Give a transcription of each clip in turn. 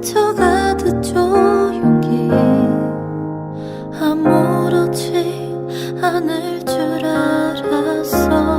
스쳐가듯 조용히 아무렇지 않을 줄 알았어.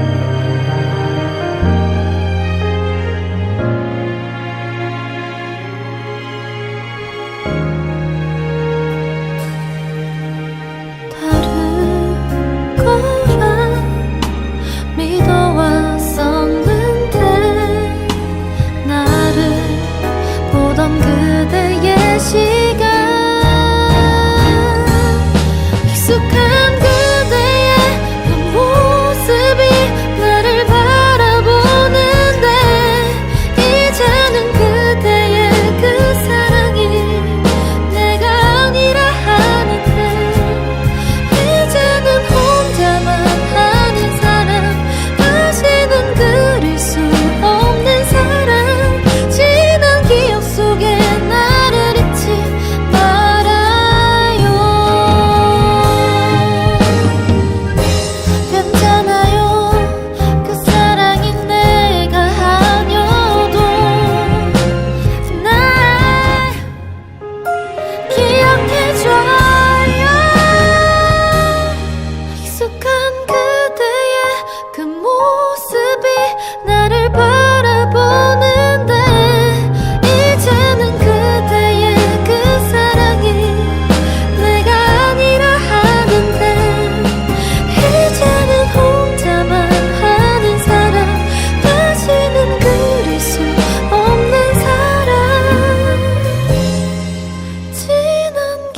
Bye.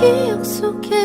기억 속에